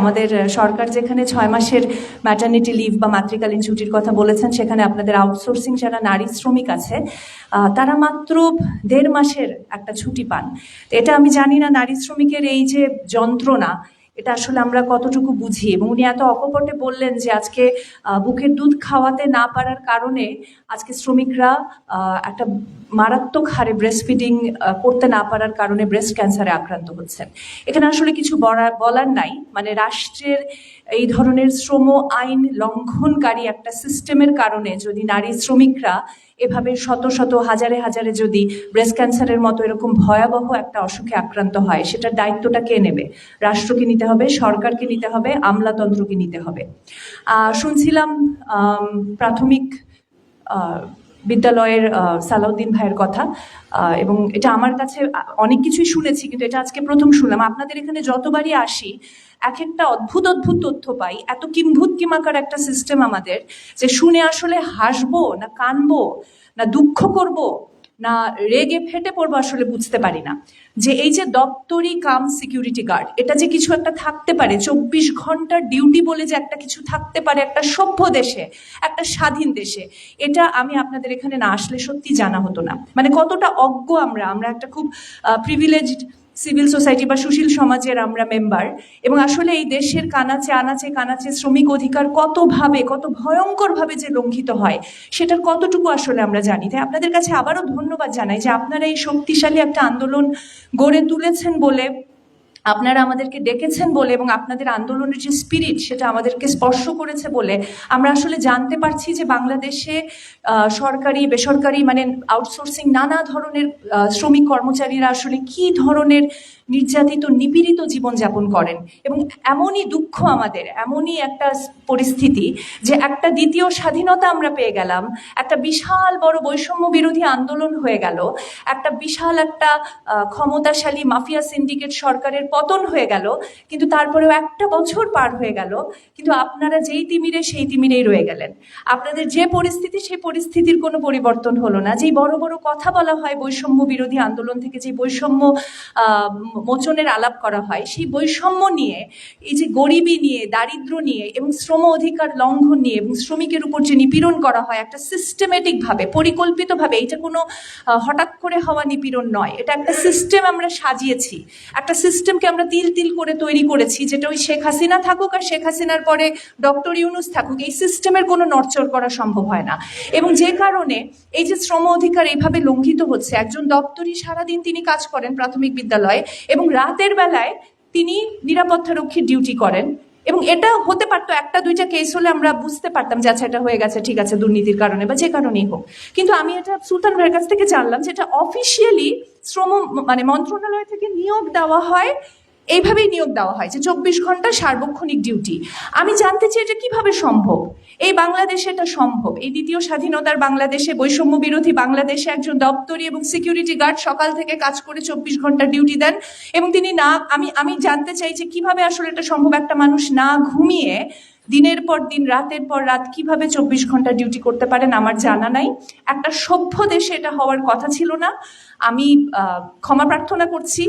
আমাদের সরকার যেখানে ছয় মাসের ম্যাটার্নিটি লিভ বা মাতৃকালীন ছুটির কথা বলেছেন, সেখানে আপনাদের আউটসোর্সিং যারা নারী শ্রমিক আছে তারা মাত্র দেড় মাসের একটা ছুটি পান। এটা আমি জানি না, নারী শ্রমিকের এই যে যন্ত্রণা এটা আসলে আমরা কতটুকু বুঝি? এবং উনি এত অকপটে বললেন যে আজকে বুকের দুধ খাওয়াতে না পারার কারণে আজকে শ্রমিকরা একটা মারাত্মক হারে ব্রেস্ট ফিডিং করতে না পারার কারণে ব্রেস্ট ক্যান্সারে আক্রান্ত হচ্ছেন। এখানে আসলে কিছু বলা- বলার নাই। মানে রাষ্ট্রের এই ধরনের শ্রম আইন লঙ্ঘনকারী একটা সিস্টেমের কারণে যদি নারী শ্রমিকরা এভাবে শত শত, হাজারে হাজারে যদি ব্রেস্ট ক্যান্সারের মতো এরকম ভয়াবহ একটা অসুখে আক্রান্ত হয়, সেটার দায়িত্বটা কে নেবে? রাষ্ট্রকে নিতে হবে, সরকারকে নিতে হবে, আমলাতন্ত্রকে নিতে হবে। শুনছিলাম প্রাথমিক বিদ্যালয়ের সালাউদ্দিন ভাইয়ের কথা এবং এটা আমার কাছে অনেক কিছুই শুনেছি, কিন্তু এটা আজকে প্রথম শুনলাম। আপনাদের এখানে যতবারই আসি, এক একটা অদ্ভুত অদ্ভুত তথ্য পাই, এত কিম্ভুত কিমাকার একটা সিস্টেম আমাদের, যে শুনে আসলে হাসবো না কানবো না দুঃখ করব না রেগে ফেটে পড়ব আসলে বুঝতে পারি না। যে এই যে দপ্তরি কাম সিকিউরিটি গার্ড, এটা যে কিছু একটা থাকতে পারে, চব্বিশ ঘণ্টার ডিউটি বলে যে একটা কিছু থাকতে পারে, একটা সভ্য দেশে, একটা স্বাধীন দেশে, এটা আমি আপনাদের এখানে না আসলে সত্যি জানা হতো না। মানে কতটা অজ্ঞ আমরা আমরা একটা খুব প্রিভিলেজড সিভিল সোসাইটি বা সুশীল সমাজের আমরা মেম্বার, এবং আসলে এই দেশের কানাচে, আনাচে, কানাচে শ্রমিক অধিকার কতভাবে, কত ভয়ঙ্করভাবে যে লঙ্ঘিত হয়, সেটার কতটুকু আসলে আমরা জানি। তাই আপনাদের কাছে আবারও ধন্যবাদ জানাই যে আপনারা এই শক্তিশালী একটা আন্দোলন গড়ে তুলেছেন বলে আপনারা আমাদেরকে ডেকেছেন বলে এবং আপনাদের আন্দোলনের যে স্পিরিট সেটা আমাদেরকে স্পর্শ করেছে বলে আমরা আসলে জানতে পারছি যে বাংলাদেশে সরকারি, বেসরকারি মানে আউটসোর্সিং নানা ধরনের শ্রমিক কর্মচারীরা আসলে কি ধরনের নির্যাতিত, নিপীড়িত জীবনযাপন করেন এবং এমনই দুঃখ আমাদের, এমনই একটা পরিস্থিতি যে একটা দ্বিতীয় স্বাধীনতা আমরা পেয়ে গেলাম, একটা বিশাল বড় বৈষম্য বিরোধী আন্দোলন হয়ে গেল, একটা বিশাল একটা ক্ষমতাশালী মাফিয়া সিন্ডিকেট সরকারের পতন হয়ে গেল, কিন্তু তারপরেও একটা বছর পার হয়ে গেল, কিন্তু আপনারা যেই তিমিরে সেই তিমিরেই রয়ে গেলেন। আপনাদের যে পরিস্থিতি, সেই পরিস্থিতির কোনো পরিবর্তন হলো না। যেই বড় বড় কথা বলা হয় বৈষম্য বিরোধী আন্দোলন থেকে, যে বৈষম্য মোচনের আলাপ করা হয়, সেই বৈষম্য নিয়ে, এই যে গরিবী নিয়ে, দারিদ্র নিয়ে এবং শ্রম অধিকার লঙ্ঘন নিয়ে এবং শ্রমিকের উপর যে নিপীড়ন করা হয়, একটা সিস্টেমেটিকভাবে পরিকল্পিতভাবে এটা কোনো হঠাৎ করে হওয়া নিপীড়ন নয়। এটা একটা সিস্টেম আমরা সাজিয়েছি। একটা সিস্টেমকে আমরা তিল তিল করে তৈরি করেছি, যেটা ওই শেখ হাসিনা থাকুক আর শেখ হাসিনার পরে ডক্টর ইউনুস থাকুক, এই সিস্টেমের কোনো নড়চড় করা সম্ভব হয় না। এবং যে কারণে এই যে শ্রম অধিকার এইভাবে লঙ্ঘিত হচ্ছে, একজন দপ্তরি সারাদিন তিনি কাজ করেন প্রাথমিক বিদ্যালয়ে এবং রাতের বেলায় তিনি নিরাপত্তারক্ষীর ডিউটি করেন। এবং এটা হতে পারতো, একটা, দুইটা কেস হলে আমরা বুঝতে পারতাম যে আচ্ছা এটা হয়ে গেছে, ঠিক আছে, দুর্নীতির কারণে বা যে কারণেই হোক। কিন্তু আমি এটা সুলতান ভাইয়ের কাছ থেকে জানলাম যে, এটা অফিসিয়ালি শ্রম মানে মন্ত্রণালয় থেকে নিয়োগ দেওয়া হয় এইভাবেই নিয়োগ দেওয়া হয় যে চব্বিশ ঘণ্টা সার্বক্ষণিক ডিউটি আমি জানতে চাই এটা কীভাবে সম্ভব? এই বাংলাদেশে এটা সম্ভব? এই দ্বিতীয় স্বাধীনতার বাংলাদেশে বৈষম্য বিরোধী বাংলাদেশে একজন দপ্তরি এবং সিকিউরিটি গার্ড সকাল থেকে কাজ করে চব্বিশ ঘণ্টা ডিউটি দেন এবং তিনি না, আমি আমি জানতে চাই যে কীভাবে আসলে এটা সম্ভব? একটা মানুষ না ঘুমিয়ে দিনের পর দিন, রাতের পর রাত কীভাবে চব্বিশ ঘণ্টা ডিউটি করতে পারেন আমার জানা নাই। একটা সভ্য দেশে এটা হওয়ার কথা ছিল না। আমি ক্ষমা প্রার্থনা করছি।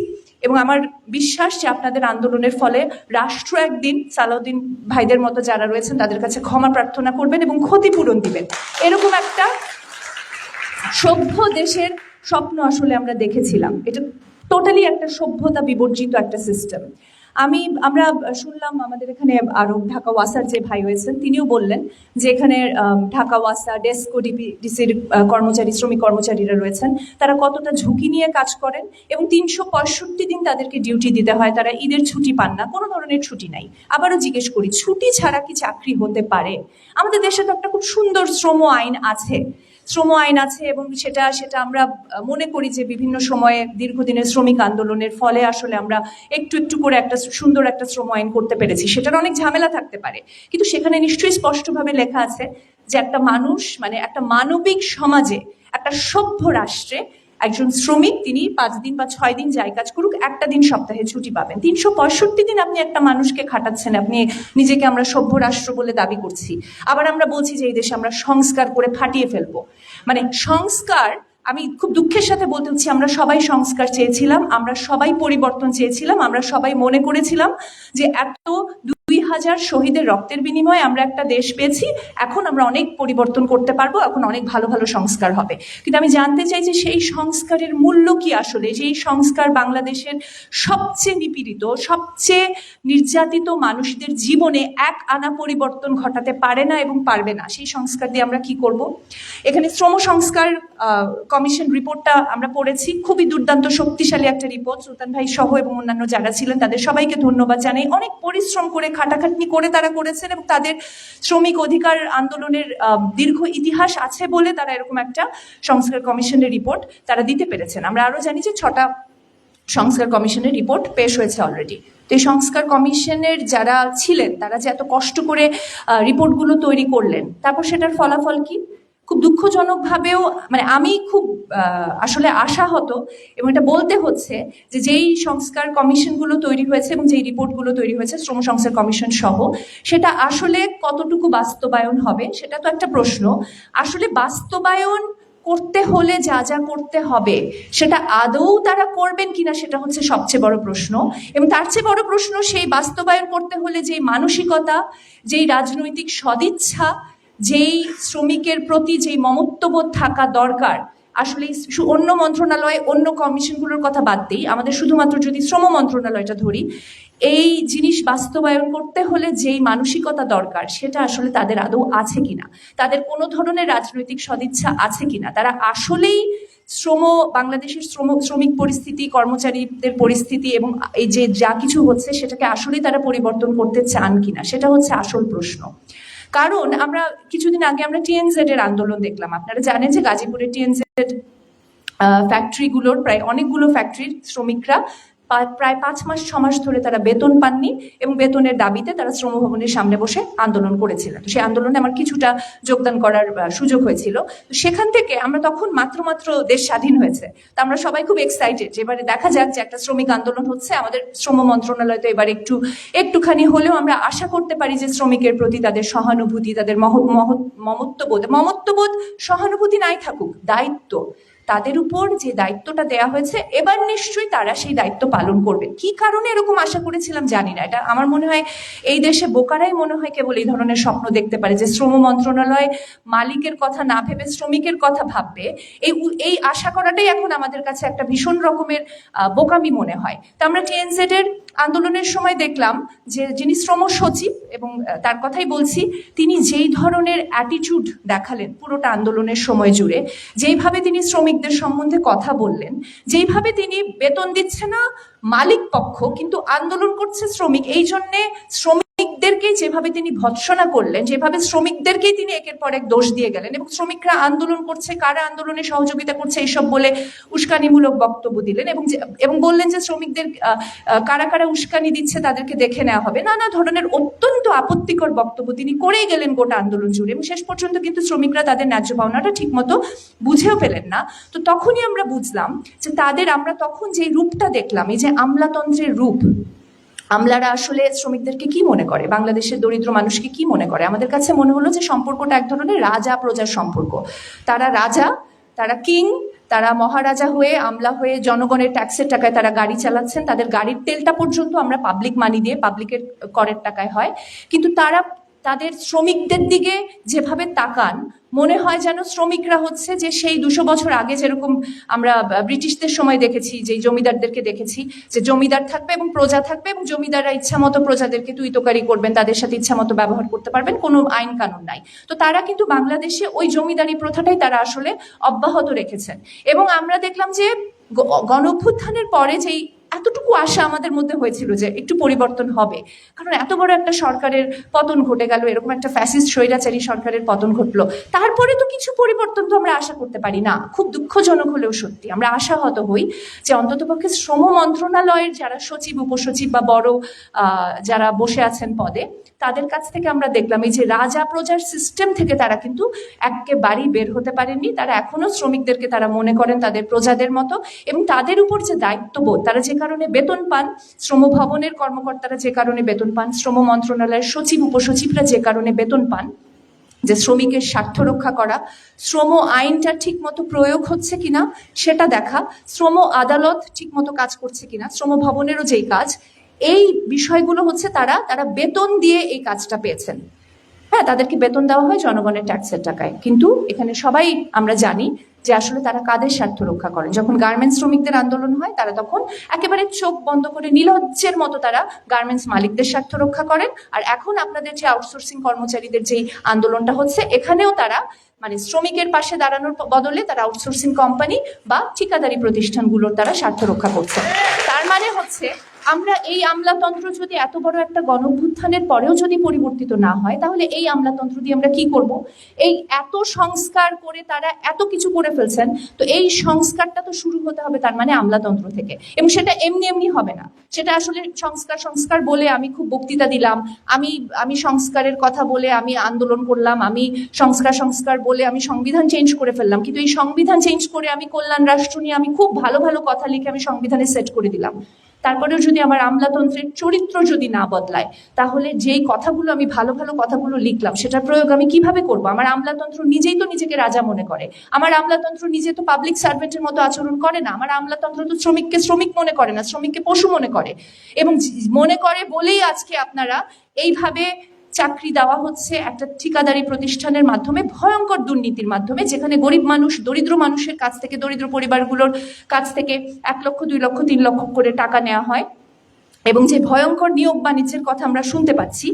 এবং আমার বিশ্বাস যে আপনাদের আন্দোলনের ফলে রাষ্ট্র একদিন সালাউদ্দিন ভাইদের মতো যারা রয়েছেন তাদের কাছে ক্ষমা প্রার্থনা করবেন এবং ক্ষতিপূরণ দিবেন। এরকম একটা সভ্য দেশের স্বপ্ন আসলে আমরা দেখেছিলাম। এটা টোটালি একটা সভ্যতা বিবর্জিত একটা সিস্টেম আমি, আমরা শুনলাম আমাদের এখানে আরও ঢাকা ওয়াসার যে ভাই হয়েছেন তিনিও বললেন যে এখানে ঢাকা ওয়াসা, ডেস্কো ডিসির কর্মচারী, শ্রমিক কর্মচারীরা রয়েছেন। তারা কতটা ঝুঁকি নিয়ে কাজ করেন এবং তিনশো পঁয়ষট্টি দিন তাদেরকে ডিউটি দিতে হয়, তারা ঈদের ছুটি পান না, কোনো ধরনের ছুটি নাই। আবারও জিজ্ঞেস করি, ছুটি ছাড়া কি চাকরি হতে পারে? আমাদের দেশে তো একটা খুব সুন্দর শ্রম আইন আছে। শ্রম আইন আছে এবং সেটা সেটা আমরা মনে করি যে বিভিন্ন সময়ে দীর্ঘদিনের শ্রমিক আন্দোলনের ফলে আসলে আমরা একটু একটু করে একটা সুন্দর একটা শ্রম আইন করতে পেরেছি। সেটার অনেক ঝামেলা থাকতে পারে। কিন্তু সেখানে নিশ্চয়ই স্পষ্টভাবে লেখা আছে যে একটা মানুষ মানে একটা মানবিক সমাজে, একটা সভ্য রাষ্ট্রে একজন শ্রমিক, তিনি পাঁচ দিন বা ছয় দিন যাই কাজ করুক, একটা দিন সপ্তাহে ছুটি পাবেন। তিনশো পঁয়ষট্টি দিন আপনি একটা মানুষকে খাটাচ্ছেন, আপনি নিজেকে আমরা সভ্য রাষ্ট্র বলে দাবি করছি। আবার আমরা বলছি যে এই দেশে আমরা সংস্কার করে ফাটিয়ে ফেলব। মানে সংস্কার, আমি খুব দুঃখের সাথে বলতে হচ্ছি আমরা সবাই সংস্কার চেয়েছিলাম, আমরা সবাই পরিবর্তন চেয়েছিলাম, আমরা সবাই মনে করেছিলাম যে এত দুই হাজার শহীদের রক্তের বিনিময়ে আমরা একটা দেশ পেয়েছি, এখন আমরা অনেক পরিবর্তন করতে পারব, এখন অনেক ভালো ভালো সংস্কার হবে। কিন্তু আমি জানতে চাই যে সেই সংস্কারের মূল্য কি আসলে? যেই সংস্কার বাংলাদেশের সবচেয়ে নিপীড়িত, সবচেয়ে নির্যাতিত মানুষদের জীবনে এক আনা পরিবর্তন ঘটাতে পারে না এবং পারবে না, সেই সংস্কার দিয়ে আমরা কি করব? এখানে শ্রম সংস্কার কমিশন রিপোর্টটা আমরা পড়েছি, খুবই দুর্দান্ত, শক্তিশালী একটা রিপোর্ট। সুলতান ভাই সহ এবং অন্যান্য যারা ছিলেন, তাদের সবাইকে ধন্যবাদ জানাই। অনেক পরিশ্রম করে খাটাখাটনি করে তারা করেছেন এবং তাদের শ্রমিক অধিকার আন্দোলনের দীর্ঘ ইতিহাস আছে বলে তারা এরকম একটা সংস্কার কমিশনের রিপোর্ট তারা দিতে পেরেছেন। আমরা আরও জানি যে ছটা সংস্কার কমিশনের রিপোর্ট পেশ হয়েছে অলরেডি তো এই সংস্কার কমিশনের যারা ছিলেন, তারা যে এত কষ্ট করে রিপোর্টগুলো তৈরি করলেন, তারপর সেটার ফলাফল কি? খুব দুঃখজনকভাবেও মানে আমি খুব আসলে আশাহত এবং এটা বলতে হচ্ছে যে যেই সংস্কার কমিশনগুলো তৈরি হয়েছে এবং যেই রিপোর্টগুলো তৈরি হয়েছে, শ্রম সংস্কার কমিশন সহ, সেটা আসলে কতটুকু বাস্তবায়ন হবে সেটা তো একটা প্রশ্ন। আসলে বাস্তবায়ন করতে হলে যা যা করতে হবে সেটা আদৌ তারা করবেন কিনা সেটা হচ্ছে সবচেয়ে বড় প্রশ্ন এবং তার চেয়ে বড় প্রশ্ন সেই বাস্তবায়ন করতে হলে যেই মানসিকতা, যেই রাজনৈতিক সদিচ্ছা যেই শ্রমিকের প্রতি যেই মমত্ববোধ থাকা দরকার, আসলে অন্য মন্ত্রণালয় অন্য কমিশনগুলোর কথা বাদ দিই, আমাদের শুধুমাত্র যদি শ্রম মন্ত্রণালয়টা ধরি, এই জিনিস বাস্তবায়ন করতে হলে যেই মানসিকতা দরকার, সেটা আসলে তাদের আদৌ আছে কিনা? তাদের কোনো ধরনের রাজনৈতিক সদিচ্ছা আছে কিনা? তারা আসলেই শ্রম, বাংলাদেশের শ্রম, শ্রমিক পরিস্থিতি, কর্মচারীদের পরিস্থিতি এবং এই যে যা কিছু হচ্ছে, সেটাকে আসলেই তারা পরিবর্তন করতে চান কিনা? সেটা হচ্ছে আসল প্রশ্ন। কারণ আমরা কিছুদিন আগে আমরা টিএনজেড এর আন্দোলন দেখলাম। আপনারা জানেন যে গাজীপুরের টিএনজেড ফ্যাক্টরিগুলোর প্রায় অনেকগুলো ফ্যাক্টরির শ্রমিকরা প্রায় পাঁচ মাস, ছ মাস ধরে তারা বেতন পাননি এবং বেতনের দাবিতে তারা শ্রম ভবনের সামনে বসে আন্দোলন করেছিলেন। সেই আন্দোলনে আমার কিছুটা যোগদান করার সুযোগ হয়েছিল। তো সেখান থেকে আমরা তখন মাত্র মাত্র দেশ স্বাধীন হয়েছে। তো আমরা সবাই খুব এক্সাইটেড এবারে দেখা যাক যে একটা শ্রমিক আন্দোলন হচ্ছে। আমাদের শ্রম মন্ত্রণালয় তো এবার একটু, একটুখানি হলেও আমরা আশা করতে পারি যে শ্রমিকের প্রতি তাদের সহানুভূতি, তাদের মহ- মমত্ববোধ মমত্ববোধ সহানুভূতি নাই থাকুক, দায়িত্ব তাদের উপর যে দায়িত্বটা দেয়া হয়েছে, এবার নিশ্চয়ই তারা সেই দায়িত্ব পালন করবে। কি কারণে এরকম আশা করেছিলাম জানি না। এটা আমার মনে হয় এই দেশে বোকারাই মনে হয় কেবল এই ধরনের স্বপ্ন দেখতে পারে যে শ্রম মন্ত্রণালয় মালিকের কথা না ভেবে শ্রমিকের কথা ভাববে। এই এই আশা করাটাই এখন আমাদের কাছে একটা ভীষণ রকমের বোকামি মনে হয়। তো আমরা টিএনজেড এর আন্দোলনের সময় দেখলাম যে যিনি শ্রম সচিব এবং তার কথাই বলছি, তিনি যেই ধরনের অ্যাটিটিউড দেখালেন পুরোটা আন্দোলনের সময় জুড়ে, যেইভাবে তিনি শ্রমিকদের সম্বন্ধে কথা বললেন, যেইভাবে তিনি বেতন দিচ্ছে না মালিক পক্ষ কিন্তু আন্দোলন করছে শ্রমিক। এই জন্যে শ্রমিকদেরকেই যেভাবে তিনি ভৎসনা করলেন, যেভাবে শ্রমিকদেরকেই তিনি একের পর এক দোষ দিয়ে গেলেন এবং শ্রমিকরা আন্দোলন করছে, কারা আন্দোলনে সহযোগিতা করছে এইসব বলে উস্কানিমূলক বক্তব্য দিলেন এবং এবং বললেন যে শ্রমিকদের কারা কারা উস্কানি দিচ্ছে তাদেরকে দেখে নেওয়া হবে। নানা ধরনের অত্যন্ত আপত্তিকর বক্তব্য তিনি করেই গেলেন গোটা আন্দোলন জুড়ে এবং শেষ পর্যন্ত কিন্তু শ্রমিকরা তাদের ন্যায্য পাওনাটা ঠিকমতো বুঝেও পেলেন না। তো তখনই আমরা বুঝলাম যে তাদের, আমরা তখন যে রূপটা দেখলাম, এই যে আমলাতন্ত্রের রূপ, আমলারা আসলে শ্রমিকদেরকে কি মনে করে? বাংলাদেশের দরিদ্র মানুষকে কি মনে করে? আমাদের কাছে মনে হলো যে সম্পর্কটা এক ধরনের রাজা প্রজার সম্পর্ক। তারা রাজা, তারা কিং, তারা মহারাজা হয়ে আমলা হয়ে জনগণের ট্যাক্সের টাকায় তারা গাড়ি চালাচ্ছেন। তাদের গাড়ির তেলটা পর্যন্ত আমরা পাবলিক মানি দিয়ে পাবলিকের করের টাকায় হয়। কিন্তু তারা তাদের শ্রমিকদের দিকে যেভাবে তাকান, মনে হয় যেন শ্রমিকরা হচ্ছে যে সেই দুশো বছর আগে যেরকম আমরা ব্রিটিশদের সময় দেখেছি যে জমিদারদেরকে দেখেছি, যে জমিদার থাকবে এবং প্রজা থাকবে এবং জমিদাররা ইচ্ছা মতো প্রজাদেরকে তুইতকারি করবেন, তাদের সাথে ইচ্ছা মতো ব্যবহার করতে পারবেন, কোনো আইন কানুন নাই। তো তারা কিন্তু বাংলাদেশে ওই জমিদারি প্রথাটাই তারা আসলে অব্যাহত রেখেছেন। এবং আমরা দেখলাম যে গণ পরে যেই এতটুকু আশা আমাদের মধ্যে হয়েছিল যে একটু পরিবর্তন হবে। কারণ এত বড় একটা সরকারের পতন ঘটে গেল, এরকম একটা ফ্যাসিস্ট স্বৈরাচারী সরকারের পতন ঘটলো, তারপরে তো কিছু পরিবর্তন তো আমরা আশা করতে পারি না। খুব দুঃখজনক হলেও সত্যি, আমরা আশাহত হই যে অন্ততপক্ষে শ্রম মন্ত্রণালয়ের যারা সচিব, উপসচিব বা বড় যারা বসে আছেন পদে তাদের কাছ থেকে আমরা দেখলাম, এই যে রাজা প্রজার সিস্টেম থেকে তারা কিন্তু একেবারেই বের হতে পারেননি। তারা এখনও শ্রমিকদেরকে তারা মনে করেন তাদের প্রজাদের মতো এবং তাদের উপর যে দায়িত্ববোধ, তারা যে কারণে বেতন পান শ্রম ভবনের কর্মকর্তারা যে কারণে বেতন পান, শ্রম মন্ত্রণালয়ের সচিব, উপসচিবরা যে কারণে বেতন পান, যে শ্রমিকের স্বার্থ রক্ষা করা, শ্রম আইনটা ঠিকমতো প্রয়োগ হচ্ছে কিনা সেটা দেখা, শ্রম আদালত ঠিকমতো কাজ করছে কিনা, শ্রম ভবনেরও যেই কাজ এই বিষয়গুলো হচ্ছে তারা তারা বেতন দিয়ে এই কাজটা পেয়েছেন। হ্যাঁ তাদেরকে বেতন দেওয়া হয় জনগণের ট্যাক্সের টাকায়। কিন্তু এখানে সবাই আমরা জানি যে আসলে তারা কাদের স্বার্থ রক্ষা করেন। যখন গার্মেন্টস শ্রমিকদের আন্দোলন হয়, তারা তখন একেবারে চোখ বন্ধ করে নিলজ্জের মতো তারা গার্মেন্টস মালিকদের স্বার্থ রক্ষা করেন। আর এখন আপনাদের যে আউটসোর্সিং কর্মচারীদের যেই আন্দোলনটা হচ্ছে, এখানেও তারা মানে শ্রমিকের পাশে দাঁড়ানোর বদলে তারা আউটসোর্সিং কোম্পানি বা ঠিকাদারি প্রতিষ্ঠানগুলোর দ্বারা স্বার্থ রক্ষা করছে তার মানে হচ্ছে আমরা এই আমলাতন্ত্র যদি এত বড় একটা গণভ্যুত্থানের পরেও যদি পরিবর্তিত না হয়, তাহলে এই আমলাতন্ত্র দিয়ে আমরা কি করব? এই এত সংস্কার করে তারা এত কিছু করে ফেলছেন, তো এই সংস্কারটা তো শুরু হতে হবে তার মানে আমলাতন্ত্র থেকে। এবং সেটা এমনি এমনি হবে না। সেটা আসলে সংস্কার সংস্কার বলে আমি খুব বক্তৃতা দিলাম, আমি আমি সংস্কারের কথা বলে আমি আন্দোলন করলাম, আমি সংস্কার সংস্কার বলে আমি সংবিধান চেঞ্জ করে ফেললাম, কিন্তু এই সংবিধান চেঞ্জ করে আমি কল্যাণ রাষ্ট্র নিয়ে আমি খুব ভালো ভালো কথা লিখে আমি সংবিধানে সেট করে দিলাম। তারপরেও যদি আমার আমলাতন্ত্রের চরিত্র যদি না বদলায়, তাহলে যেই কথাগুলো আমি ভালো ভালো কথাগুলো লিখলাম সেটা প্রয়োগ আমি কীভাবে করব? আমার আমলাতন্ত্র নিজেই তো নিজেকে রাজা মনে করে। আমার আমলাতন্ত্র নিজে তো পাবলিক সার্ভেন্টের মতো আচরণ করে না। আমার আমলাতন্ত্র তো শ্রমিককে শ্রমিক মনে করে না, শ্রমিককে পশু মনে করে। এবং মনে করে বলেই আজকে আপনারা এইভাবে চাকরি দেওয়া হচ্ছে একটা ঠিকাদারি প্রতিষ্ঠানের মাধ্যমে, ভয়ঙ্কর দুর্নীতির মাধ্যমে, যেখানে গরিব মানুষ, দরিদ্র মানুষের কাছ থেকে, দরিদ্র পরিবারগুলোর কাছ থেকে এক লক্ষ, দুই লক্ষ, তিন লক্ষ করে টাকা নেওয়া হয়। এবং যে ভয়ঙ্কর নিয়োগ বাণিজ্যের কথা আমরা শুনতে পাচ্ছি,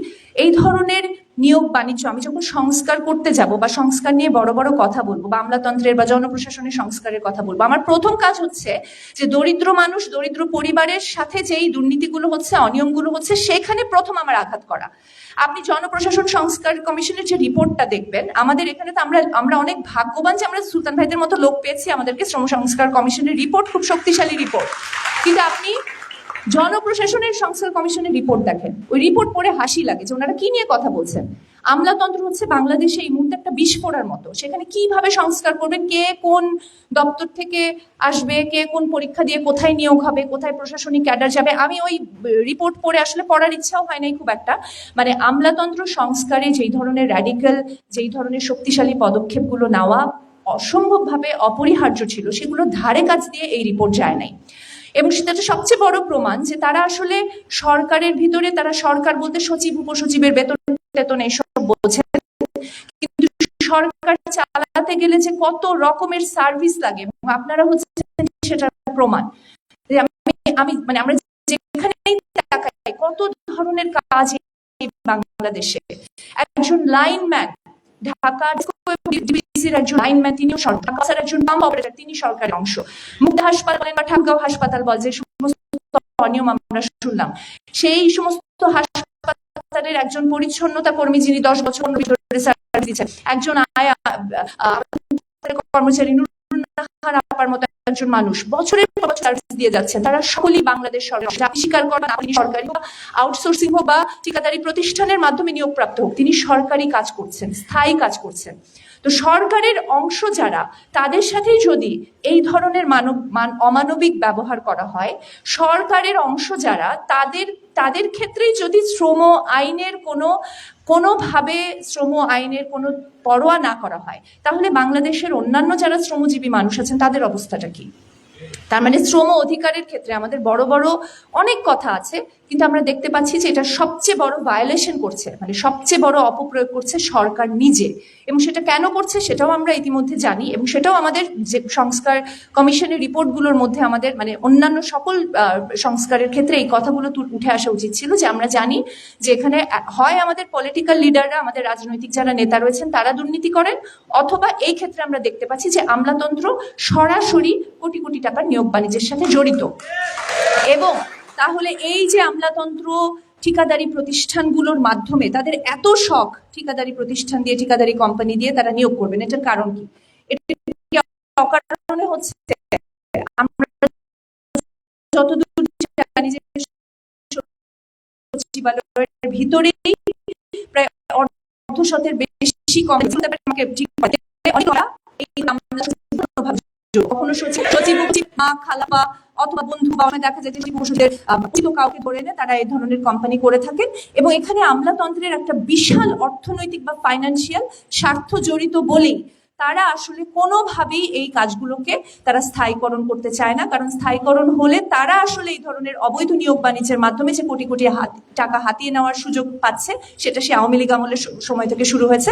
এই ধরনের নিয়োগ, বাণিজ্য, আমি যখন সংস্কার করতে যাব বা সংস্কার নিয়ে বড় বড় কথা বলব বা আমলাতন্ত্রের বা জনপ্রশাসনের সংস্কারের কথা বলব, আমার প্রথম কাজ হচ্ছে যে দরিদ্র মানুষ, দরিদ্র পরিবারের সাথে যেই দুর্নীতিগুলো হচ্ছে, অনিয়মগুলো হচ্ছে, সেখানে প্রথম আমার আঘাত করা। আপনি জনপ্রশাসন সংস্কার কমিশনের যে রিপোর্টটা দেখবেন, আমাদের এখানে তো আমরা আমরা অনেক ভাগ্যবান যে আমরা সুলতান ভাইদের মতো লোক পেয়েছি, আমাদেরকে শ্রম সংস্কার কমিশনের রিপোর্ট, খুব শক্তিশালী রিপোর্ট। কিন্তু আপনি জনপ্রশাসনের সংস্কার কমিশনের রিপোর্ট দেখেন। ওই রিপোর্ট পড়ে হাসি লাগে যে ওনারা কি নিয়ে কথা বলছেন। আমলাতন্ত্র হচ্ছে বাংলাদেশে এই মুহূর্তে একটা বিস্ফোরার মতো। সেখানে কীভাবে সংস্কার করবে কে কোন দপ্তর থেকে আসবে? কে কোন পরীক্ষা দিয়ে কোথায় নিয়োগ হবে? কোথায় প্রশাসনিক ক্যাডার যাবে? আমি ওই রিপোর্ট পড়ে আসলে পড়ার ইচ্ছাও হয় নাই খুব একটা। মানে আমলাতন্ত্র সংস্কারে যেই ধরনের র্যাডিক্যাল যেই ধরনের শক্তিশালী পদক্ষেপগুলো নেওয়া অসম্ভবভাবে অপরিহার্য ছিল, সেগুলো ধারে কাজ দিয়ে এই রিপোর্ট যায় নাই। এবং সেটা সবচেয়ে বড় প্রমাণ যে তারা আসলে সরকারের ভিতরে, তারা সরকার বলতে সচিব, উপসচিবের বেতন টেতন এইসব বোঝে। কিন্তু সরকার চালাতে গেলে যে কত রকমের সার্ভিস লাগে আপনারা হচ্ছে সেটার প্রমাণ। আমি আমি মানে আমরা তাকাই, কত ধরনের কাজ বাংলাদেশে। একজন লাইনম্যান ডিবিসির একজন লাইনম্যান তিনিও সরকার ঢাকা একজন পাম্প অপারেটর তিনি সরকারের অংশ। হাসপাতাল বা ঠাকুরগাঁও হাসপাতাল বল, যে সমস্ত অনিয়ম আমরা শুনলাম। সেই সমস্ত হাসপাতালের একজন পরিচ্ছন্নতা কর্মী, যিনি দশ বছর ভিতরে সার্ভিস দিচ্ছেন একজন আয়া কর্মচারী নুরুন্নাহার আপার মতো একজন মানুষ বছরের সার্ভিস দিয়ে যাচ্ছেন। তারা সকলেই বাংলাদেশ সরকার। স্বীকার করেন আপনি সরকারি আউটসোর্সিং হোক বা ঠিকাদারি প্রতিষ্ঠানের মাধ্যমে নিয়োগপ্রাপ্ত হোক, তিনি সরকারি কাজ করছেন, স্থায়ী কাজ করছেন। তো সরকারের অংশ যারা, তাদের সাথেই যদি এই ধরনের মানব, মান, অমানবিক ব্যবহার করা হয়, সরকারের অংশ যারা, তাদের তাদের ক্ষেত্রেই যদি শ্রম আইনের কোনো, কোনোভাবে শ্রম আইনের কোনো পরোয়া না করা হয়, তাহলে বাংলাদেশের অন্যান্য যারা শ্রমজীবী মানুষ আছেন, তাদের অবস্থাটা কি? তার মানে শ্রম অধিকারের ক্ষেত্রে আমাদের বড় বড় অনেক কথা আছে কিন্তু আমরা দেখতে পাচ্ছি যে এটা সবচেয়ে বড় ভায়োলেশন করছে মানে সবচেয়ে বড় অপপ্রয়োগ করছে সরকার নিজে। এবং সেটা কেন করছে সেটাও আমরা ইতিমধ্যে জানি এবং সেটাও আমাদের যে সংস্কার কমিশনের রিপোর্টগুলোর মধ্যে আমাদের মানে অন্যান্য সকল সংস্কারের ক্ষেত্রে এই কথাগুলো উঠে আসা উচিত ছিল যে আমরা জানি যে এখানে হয় আমাদের পলিটিক্যাল লিডাররা আমাদের রাজনৈতিক যারা নেতা রয়েছেন তারা দুর্নীতি করেন অথবা এই ক্ষেত্রে আমরা দেখতে পাচ্ছি যে আমলাতন্ত্র সরাসরি কোটি কোটি টাকার নিয়োগ বাণিজ্যের সাথে জড়িত। এবং তাহলে এই যে আমলাতন্ত্র ঠিকাদারি প্রতিষ্ঠানগুলোর মাধ্যমে তাদের এত শখ ঠিকাদারি প্রতিষ্ঠান দিয়ে, ঠিকাদারি কোম্পানি দিয়ে তারা নিয়োগ করবেন, এটার কারণ কি অকারণে হচ্ছে আমরা যতদূর জানি যে সচিবালয়ের ভিতরেই প্রায় অর্ধ শতের বেশি ঠিক। কখনো সচিব সচিব মা খালাপা অথবা বন্ধু বা দেখা যায় যে পশুদের পরিচিত কাউকে ধরে এনে তারা এই ধরনের কোম্পানি করে থাকেন। এবং এখানে আমলাতন্ত্রের একটা বিশাল অর্থনৈতিক বা ফাইন্যান্সিয়াল স্বার্থ জড়িত বলেই তারা আসলে কোনোভাবেই এই কাজগুলোকে তারা স্থায়ীকরণ করতে চায় না। কারণ স্থায়ীকরণ হলে তারা আসলে এই ধরনের অবৈধ নিয়োগ বাণিজ্যের মাধ্যমে যে কোটি কোটি টাকা হাতিয়ে নেওয়ার সুযোগ পাচ্ছে, সেটা সে আওয়ামী লীগ আমলের সময় থেকে শুরু হয়েছে।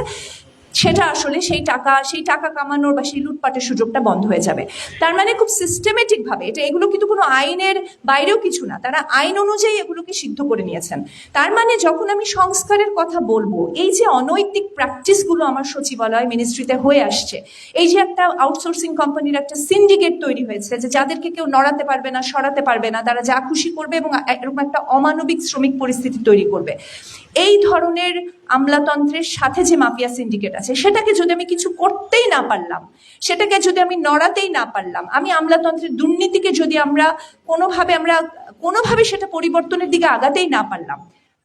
সেটা আসলে সেই টাকা সেই টাকা কামানোর বা সেই লুটপাটের সুযোগটা বন্ধ হয়ে যাবে। তার মানে খুব সিস্টেমেটিক ভাবে এটা, এগুলো কিন্তু কোনো আইনের বাইরেও কিছু না। তারা আইন অনুযায়ী এগুলোকে সিদ্ধ করে নিয়েছেন। তার মানে যখন আমি সংস্কারের কথা বলব, এই যে অনৈতিক প্র্যাকটিসগুলো আমার সচিবালয় মিনিস্ট্রিতে হয়ে আসছে, এই যে একটা আউটসোর্সিং কোম্পানির একটা সিন্ডিকেট তৈরি হয়েছে যে যাদেরকে কেউ নড়াতে পারবে না, সরাতে পারবে না, তারা যা খুশি করবে এবং এরকম একটা অমানবিক শ্রমিক পরিস্থিতি তৈরি করবে। এই ধরনের আমলাতন্ত্রের সাথে যে মাফিয়া সিন্ডিকেট আছে, সেটাকে যদি আমি কিছু করতেই না পারলাম, সেটাকে যদি আমি নড়াতেই না পারলাম, আমি আমলাতন্ত্রের দুর্নীতিকে যদি আমরা কোনোভাবে আমরা কোনোভাবে সেটা পরিবর্তনের দিকে আগাতেই না পারলাম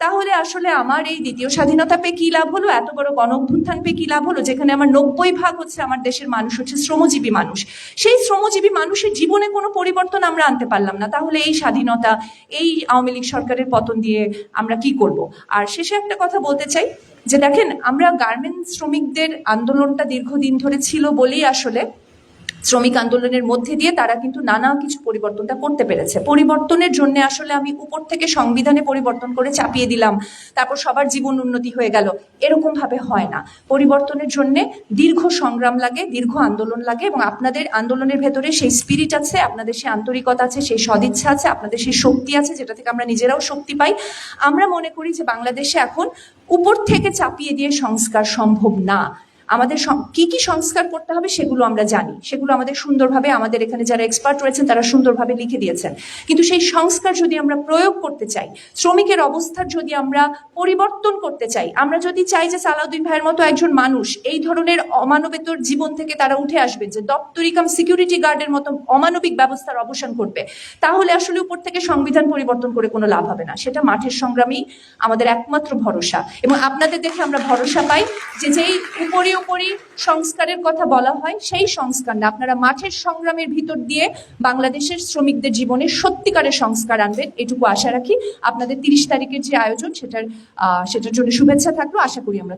তাহলে আসলে আমার এই দ্বিতীয় স্বাধীনতা পেয়ে কি লাভ হলো? এত বড় গণ অভ্যুত্থান পেয়ে কি লাভ হলো? যেখানে আমার নব্বই ভাগ হচ্ছে আমার দেশের মানুষ, হচ্ছে শ্রমজীবী মানুষ। সেই শ্রমজীবী মানুষের জীবনে কোনো পরিবর্তন আমরা আনতে পারলাম না। তাহলে এই স্বাধীনতা, এই আওয়ামী লীগ সরকারের পতন দিয়ে আমরা কি করব? আর শেষে একটা কথা বলতে চাই, যে দেখেন, আমরা গার্মেন্টস শ্রমিকদের আন্দোলনটা দীর্ঘদিন ধরে ছিল বলেই আসলে শ্রমিক আন্দোলনের মধ্যে দিয়ে তারা কিন্তু নানা কিছু পরিবর্তনটা করতে পেরেছে। পরিবর্তনের জন্য আসলে আমি উপর থেকে সংবিধানে পরিবর্তন করে চাপিয়ে দিলাম, তারপর সবার জীবন উন্নতি হয়ে গেল। এরকম ভাবে হয় না। পরিবর্তনের জন্য দীর্ঘ সংগ্রাম লাগে, দীর্ঘ আন্দোলন লাগে এবং আপনাদের আন্দোলনের ভেতরে সেই স্পিরিট আছে, আপনাদের সেই আন্তরিকতা আছে, সেই সদিচ্ছা আছে, আপনাদের সেই শক্তি আছে যেটা থেকে আমরা নিজেরাও শক্তি পাই। আমরা মনে করি যে বাংলাদেশে এখন উপর থেকে চাপিয়ে দিয়ে সংস্কার সম্ভব না। আমাদের কি কি সংস্কার করতে হবে সেগুলো আমরা জানি। সেগুলো আমাদের সুন্দরভাবে আমাদের এখানে যারা এক্সপার্ট রয়েছেন, তারা সুন্দরভাবে লিখে দিয়েছেন। কিন্তু সেই সংস্কার যদি আমরা প্রয়োগ করতে চাই, শ্রমিকের অবস্থার যদি আমরা পরিবর্তন করতে চাই, আমরা যদি চাই যে সালাউদ্দিন ভাইয়ের মতো একজন মানুষ এই ধরনের অমানবেতর জীবন থেকে তারা উঠে আসবে, যে দপ্তরিকাম সিকিউরিটি গার্ডের মতো অমানবিক ব্যবস্থার অবসান করবে তাহলে আসলে উপর থেকে সংবিধান পরিবর্তন করে কোনো লাভ হবে না। সেটা মাঠের সংগ্রামী আমাদের একমাত্র ভরসা। এবং আপনাদের দেখে আমরা ভরসা পাই যে যেই উপরি উপরি সংস্কারের কথা বলা হয়, সেই সংস্কার না আপনারা মাঠের সংগ্রামের ভিতর দিয়ে বাংলাদেশের শ্রমিকদের জীবনে সত্যিকারের সংস্কার আনবেন, এটুকু আশা রাখি। আপনাদের তিরিশ তারিখের যে আয়োজন, সেটার সেটার জন্য শুভেচ্ছা থাকল, আশা করি আমরা